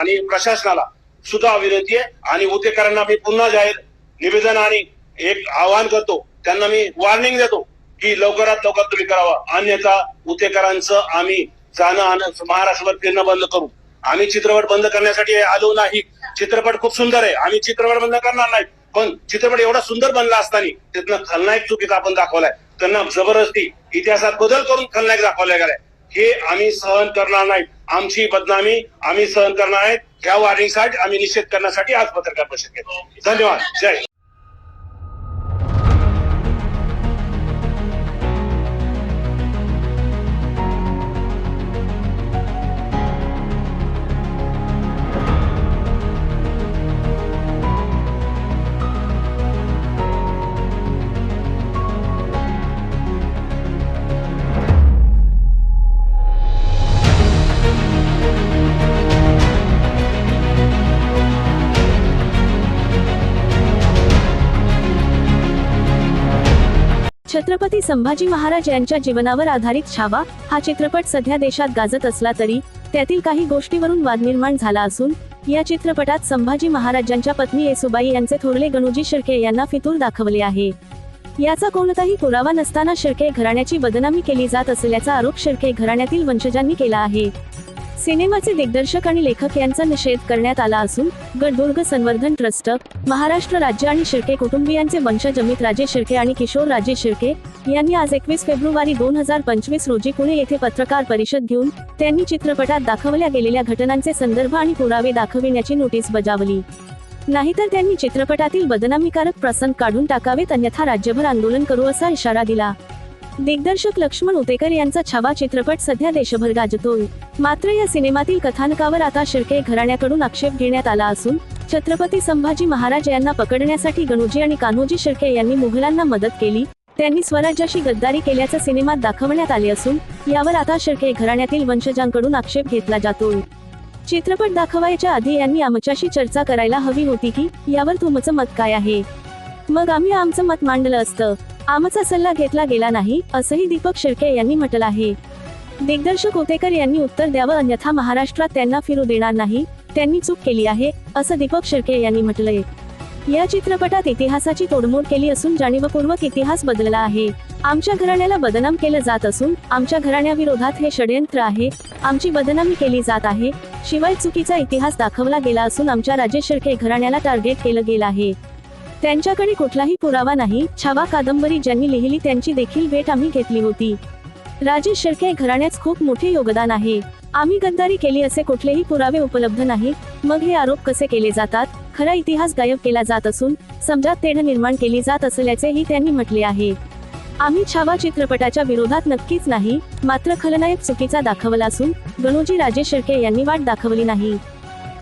आणि प्रशासनाला सुद्धा विनंती आहे. आणि उतेकरांना मी पुन्हा जाहीर निवेदन आणि एक आवाहन करतो. त्यांना मी वॉर्निंग देतो की लवकरात लवकर तुम्ही करावं. अन्यथा उतेकरांचं आम्ही जाणं आणि महाराष्ट्रभर फिरणं बंद करू. आम्ही चित्रपट बंद करण्यासाठी आलो नाही. चित्रपट खूप सुंदर आहे. आम्ही चित्रपट बंद करणार नाही. पण चित्रपट एवढा सुंदर बनला असताना तिथनं खलनायक चुकीचा आपण दाखवलाय. त्यांना जबरदस्ती इतिहासात बदल करून खलनायक दाखवला गेलाय हे आम्ही सहन करणार नाही. आमची बदनामी आम्ही सहन करणार आहेत. ह्या वॉर्निंगसाठी आम्ही निषेध करण्यासाठी आज पत्रकार परिषद घेतो धन्यवाद. जय छत्रपती संभाजी महाराज यांच्या जीवनावर आधारित छावा हा चित्रपट सध्या देशात गाजत असला तरी त्यातील काही गोष्टीवरून वाद निर्माण झाला असून या चित्रपटात संभाजी महाराजांच्या पत्नी येसुबाई यांचे थोरले गणूजी शिर्के यांना फितूर दाखवले आहे. याचा कोणताही पुरावा नसताना शिर्के घराण्याची बदनामी केली जात असल्याचा आरोप शिर्के घराण्यातील वंशजांनी केला आहे. सिनेमाचे दिग्दर्शक आणि लेखक यांचा निषेध करण्यात आला असून गडदुर्ग संवर्धन ट्रस्ट महाराष्ट्र राज्य आणि शिर्के कुटुंबियांचे वंशज अमित राजे शिर्के आणि किशोर राजे शिर्के यांनी आज एकवीस फेब्रुवारी दोन हजार पंचवीस रोजी पुणे येथे पत्रकार परिषद घेऊन त्यांनी चित्रपटात दाखवल्या गेलेल्या घटनांचे संदर्भ आणि पुरावे दाखविण्याची नोटीस बजावली. नाहीतर त्यांनी चित्रपटातील बदनामीकारक प्रसंग काढून टाकावेत अन्यथा राज्यभर आंदोलन करू असा इशारा दिला. दिग्दर्शक लक्ष्मण उतेकर यांचा छावा चित्रपट सध्या देशभर गाजतोय. मात्र या सिनेमातील कथानकावर आता शिर्के घराण्याकडून आक्षेप घेण्यात आला असून छत्रपती संभाजी महाराज यांना पकडण्यासाठी गणूजी आणि कान्होजी शिर्के यांनी मुघलांना मदत केली त्यांनी स्वराज्याशी गद्दारी केल्याचं सिनेमात दाखवण्यात आले असून यावर आता शिर्के घराण्यातील वंशजांकडून आक्षेप घेतला जातोय. चित्रपट दाखवायच्या आधी यांनी आमच्याशी चर्चा करायला हवी होती की यावर तुमचं मत काय आहे? मग आम्ही आमचं मत मांडलं असतं. आमचा सल्ला घेतला गेला नाही असंही दीपक शिर्के यांनी म्हटलं आहे. दिग्दर्शक ओतेकर यांनी उत्तर द्यावं अन्यथा महाराष्ट्रात त्यांना फिरू देणार नाही त्यांनी चूक केली आहे असं दीपक शिर्के यांनी म्हटलंय. या चित्रपटात इतिहासाची तोडमोड केली असून जाणीवपूर्वक इतिहास बदलला आहे. आमच्या घराण्याला बदनाम केलं जात असून आमच्या घराण्याविरोधात हे षडयंत्र आहे आमची बदनामी केली जात आहे शिवाय चुकीचा इतिहास दाखवला गेला असून आमच्या राजेश शिर्के घराण्याला टार्गेट केलं गेलं आहे. त्यांच्याकडे कुठलाही पुरावा नाही. छावा कादंबरी ज्यांनी लिहिली त्यांची देखील भेट आम्ही घेतली होती. राजेश शिर्के घराण्यास खूप मोठे योगदान आहे. आम्ही गद्दारी केली असे कुठलेही पुरावे उपलब्ध नाहीत मग हे आरोप कसे केले जातात? खरा इतिहास गायब केला जात असून समजात तेढ निर्माण केली जात असल्याचेही त्यांनी म्हटले आहे. आम्ही छावा चित्रपटाच्या विरोधात नक्कीच नाही मात्र खलनायक चुकीचा दाखवला असून गणोजी राजे शिर्के यांनी वाट दाखवली नाही.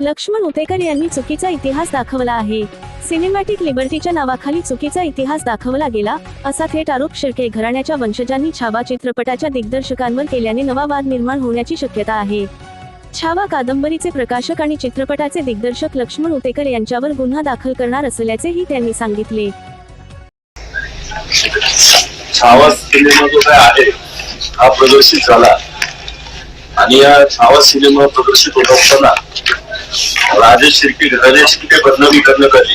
लक्ष्मण उतेकर यांनी चुकीचा इतिहास दाखवला आहे. सिनेमॅटिक लिबर्टीच्या नावाखाली चुकीचा इतिहास दाखवला गेला असा थेट आरोप शिर्के घराण्याच्या वंशजांनी छावा चित्रपटाच्या दिग्दर्शकांवर केल्याने नवा वाद निर्माण होण्याची शक्यता आहे. छावा कादंबरीचे प्रकाशक आणि चित्रपटाचे दिग्दर्शक लक्ष्मण उतेकर यांच्यावर गुन्हा दाखल करणार असल्याचेही त्यांनी सांगितले. छावा सिनेमा जो काय आहे हा प्रदर्शित झाला. आणि या छावा सिनेमा प्रदर्शित होत असताना राजेश शिर्के राजेश शिर्के बदनामी करण्यात आली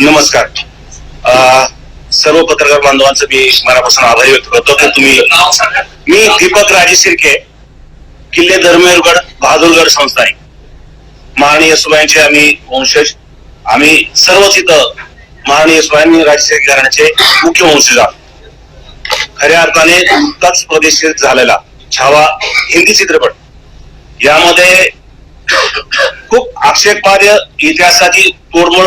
नमस्कार. अं, सर्व पत्रकार बांधवांचं मी मनापासून आभारी व्यक्त करतो. की तुम्ही मी दीपक राजे शिर्के किल्ले धर्मेरगड बहादूरगड संस्थानिक महाराणी येसुबाईंचे आम्ही वंशज. आम्ही सर्वच इथं महाराणी येसुबाईंनी राजशेख घराण्याचे मुख्य वंशज आहोत. खऱ्या अर्थाने नुकताच प्रदेशित झालेला छावा हिंदी चित्रपट. यामध्ये खूप आक्षेपार्ह इतिहासाची तोडमोड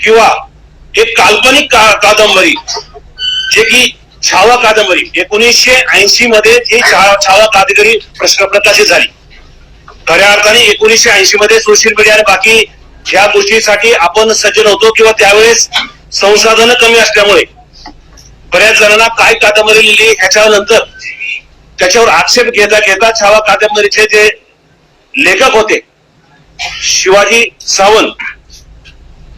किंवा एक काल्पनिक का- कादंबरी जे की छावा कादंबरी एकोणीसशे ऐंशी मध्ये ही छा- छावा कादंबरी प्रश्न प्रकाशित झाली. खऱ्या अर्थाने एकोणीसशे ऐंशी मध्ये सोशल मीडिया आणि बाकी ह्या गोष्टीसाठी आपण सज्जन होतो किंवा त्यावेळेस संसाधनं कमी असल्यामुळे. बऱ्याच जणांना काय कादंबरी लिहिली ह्याच्यानंतर त्याच्यावर आक्षेप घेता घेता छावा कादंबरीचे जे लेखक होते शिवाजी सावंत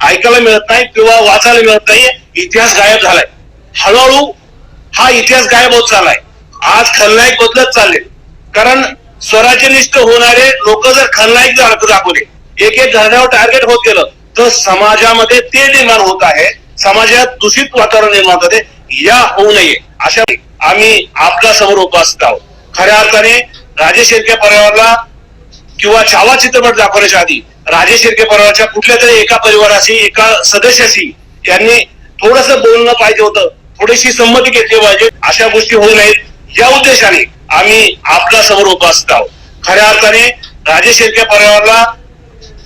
ऐकायला मिळत नाही किंवा वाचायला मिळत नाही इतिहास गायब झालाय. हळूहळू हा इतिहास गायब होत चाललाय. आज खलनायक बदलत चालले. कारण स्वराज्यनिष्ठ होणारे लोक जर खलनायक जर दाखवले एक एक घराण्यावर टार्गेट होत गेलं तर समाजामध्ये ते निर्माण होत आहे. समाजात दूषित वातावरण निर्माण होते या होऊ नये. अशा आम्ही आपल्यासमोर उपस्थित आहोत. खऱ्या अर्थाने राजेश शेळके परिवाराला किंवा छावा चित्रपट दाखवण्याच्या आधी राजे शिर्के परिवाराच्या कुठल्या तरी एका परिवाराशी एका सदस्याशी त्यांनी थोडस बोलणं पाहिजे होतं. थोडीशी संमती घेतली पाहिजे. अशा गोष्टी होऊ नयेत. या उद्देशाने आम्ही आपला समोर उपस्थित आहोत. खऱ्या अर्थाने राजे शिर्के परिवाराला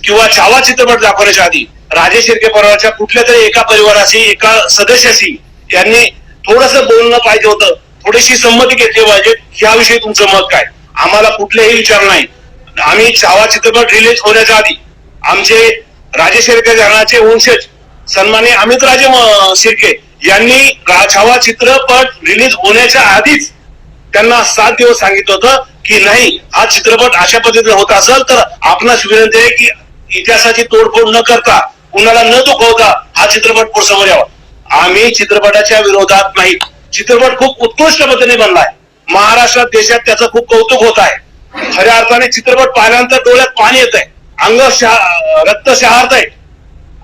किंवा छावा चित्रपट दाखवण्याच्या आधी राजे शिर्के परिवाराच्या कुठल्या तरी एका परिवाराशी एका सदस्याशी त्यांनी थोडस बोलणं पाहिजे होतं. थोडीशी संमती घेतली पाहिजे. याविषयी तुमचं मत काय? आम्हाला कुठलेही विचार नाही. आम्ही छावा चित्रपट रिलीज होण्याच्या आधी आमचे राजे शिर्के घराण्याचे वंशज सन्मान्य अमित राजे शिर्के यांनी रा- छावा चित्रपट रिलीज होण्याच्या आधीच त्यांना सात दिवस सांगितलं होतं की नाही हा चित्रपट अशा पद्धतीने होत असेल तर आपणास विनंती आहे की इतिहासाची तोडफोड न करता कुणाला न दुखवता हा चित्रपट पुढे यावा. आम्ही चित्रपटाच्या विरोधात नाही. चित्रपट खूप उत्कृष्ट पद्धतीने बनलाय. महाराष्ट्रात देशात त्याचं खूप कौतुक होत आहे. खऱ्या अर्थाने चित्रपट पाहिल्यानंतर डोळ्यात पाणी येत आहे अंग रक्त शहारत आहे.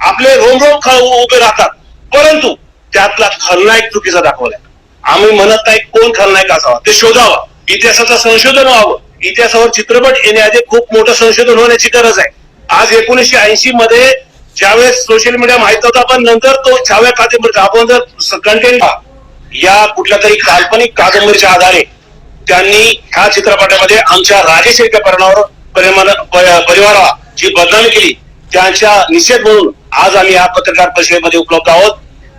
आपले रोमरोम रोम उभे राहतात. परंतु त्यातला खलनायक चुकीचा दाखवलाय. आम्ही म्हणत नाही कोण खलनायक असावा. ते शोधावा. इतिहासाचं संशोधन व्हावं. इतिहासावर चित्रपट येण्याआधी खूप मोठं संशोधन होण्याची गरज आहे. आज एकोणीसशे ऐंशी मध्ये ज्यावेळेस सोशल मीडिया माहीत होता पण नंतर तो छाव्या कादंबरीचा आपण जर कंटेंट या कुठल्या तरी काल्पनिक कादंबरीच्या आधारे त्यांनी ह्या चित्रपटामध्ये आमच्या राजेशिर्के परिणावर परिवाराला जी बदनामी केली त्यांच्या निषेध म्हणून आज आम्ही या पत्रकार परिषदेमध्ये उपलब्ध आहोत.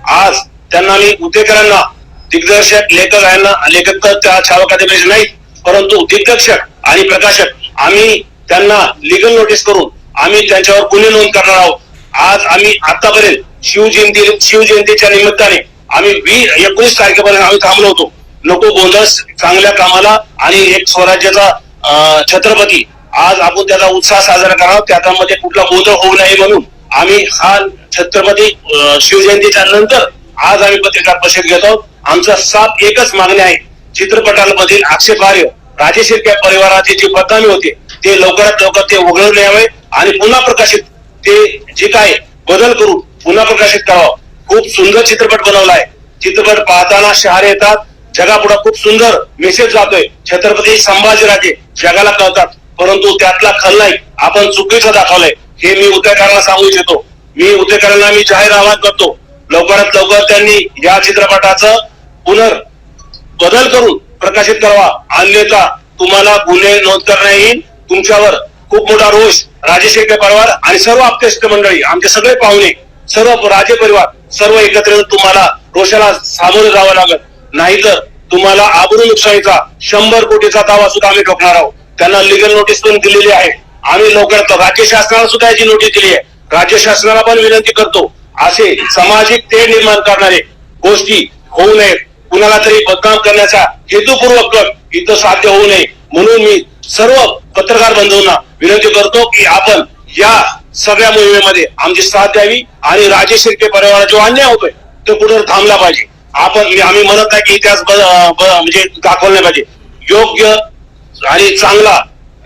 आज त्यांना मी उद्योगकरांना दिग्दर्शक लेखक यांना लेखक तर त्या छावा नाही परंतु दिग्दर्शक आणि प्रकाशक आम्ही त्यांना लिगल नोटीस करून आम्ही त्यांच्यावर गुन्हे नोंद करणार आहोत. आज आम्ही आतापर्यंत शिवजयंती शिवजयंतीच्या निमित्ताने आम्ही वीस एकोणीस तारखेपर्यंत आम्ही थांबलो होतो. नको गोंधळ चांगल्या कामाला आणि एक स्वराज्याचा अं, छत्रपती आज आपण त्याचा उत्साह साजरा करावा. त्याच्यामध्ये कुठला गोंधळ होऊ नये म्हणून आम्ही हा छत्रपती शिवजयंतीच्या नंतर आज आम्ही पत्रकार परिषद घेत. आहोत आमचा सात एकच मागणी आहे. चित्रपटांमधील आक्षेपार्ह राजेश शिर्के परिवाराची जी बदनामी होते ते लवकरात लवकर ते उघडून यावे आणि पुन्हा प्रकाशित ते जे काय बदल करून पुन्हा प्रकाशित करावं. खूप सुंदर चित्रपट बनवला आहे चित्रपट पाहताना शहारे येतात. जगापुढे खूप सुंदर मेसेज जातोय. छत्रपती संभाजीराजे जगाला कळतात. परंतु त्यातला खलनायक आपण चुकीचं दाखवलंय. हे मी उद्योगकारांना सांगू इच्छितो. मी उद्योगकारांना मी जाहीर आवाहन करतो. लवकरात लवकर त्यांनी या चित्रपटाचं पुनर् बदल करून प्रकाशित करावा. अन्यथा तुम्हाला गुन्हे नोंद करण्या येईल तुमच्यावर खूप मोठा रोष. राजेशेखर परिवार आणि सर्व आपतेष्ट मंडळी आमचे सगळे पाहुणे सर्व राजे परिवार सर्व एकत्र येऊन तुम्हाला रोषाला सामोरं जावं लागत नाहीतर तुम्हाला आबरू नुकसानीचा शंभर कोटीचा दावा सुद्धा आम्ही ठोकणार आहोत. त्यांना लिगल नोटीस पण दिलेली आहे. आम्ही लवकरात राज्य शासनाला सुद्धा याची नोटीस दिली आहे. राज्य शासनाला पण विनंती करतो. असे सामाजिक ते निर्माण करणारे गोष्टी होऊ नयेत. कुणाला तरी बदनाम करण्याचा हेतुपूर्वक कट इथं साध्य होऊ नये. म्हणून मी सर्व पत्रकार बंधूंना विनंती करतो की आपण या सगळ्या मोहिमेमध्ये आमची साथ द्यावी आणि राजेश शिर्के परिवाराला जो अन्याय होतोय तो कुठे थांबला पाहिजे. आपण आम्ही म्हणत नाही की इतिहास म्हणजे दाखवला पाहिजे. योग्य आणि चांगला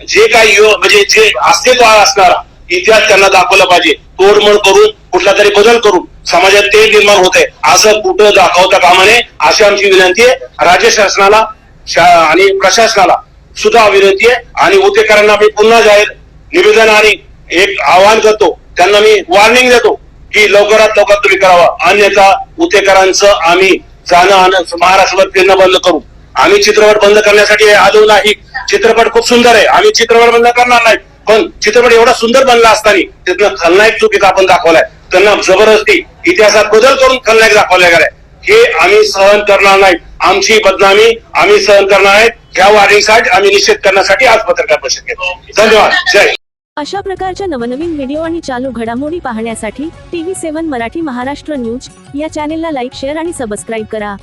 जे काही म्हणजे जे अस्तित्व असणारा इतिहास त्यांना दाखवला पाहिजे. तोडमोड करून कुठला तरी बदल करून समाजात ते निर्माण होते असं कुठं दाखवता कामा नये अशी आमची विनंती आहे. राज्य शासनाला शा- आणि प्रशासनाला सुद्धा विनंती आहे. आणि उद्योगकारांना मी पुन्हा जाहीर निवेदन आणि एक आवाहन करतो. त्यांना मी वॉर्निंग देतो की लवकरात लवकर तुम्ही करावं. अन्यथा उद्योगकारांचं आम्ही जाणं आणं महाराष्ट्रात फिरणं बंद करू. आम्ही चित्रपट बंद करण्यासाठी आलो नाही. चित्रपट खूप सुंदर आहे. आम्ही चित्रपट बंद करणार नाही. पण चित्रपट एवढा सुंदर बनला असताना तिथनं खलनायक चुकीचा आपण दाखवलाय? त्यांना जबरदस्ती इतिहासात बदल करून खलनायक दाखवला गेलाय हे आम्ही सहन करणार नाही. आमची बदनामी आम्ही सहन करणार आहेत ह्या वाढीसाठी आम्ही निषेध करण्यासाठी आज पत्रकार परिषद घेतो धन्यवाद. जय अशा प्रकारच्या नवनवीन व्हिडिओ आणि चालू घडामोडी पाहण्यासाठी TV seven Marathi Maharashtra news या चॅनेलला लाईक शेअर आणि सबस्क्राईब करा.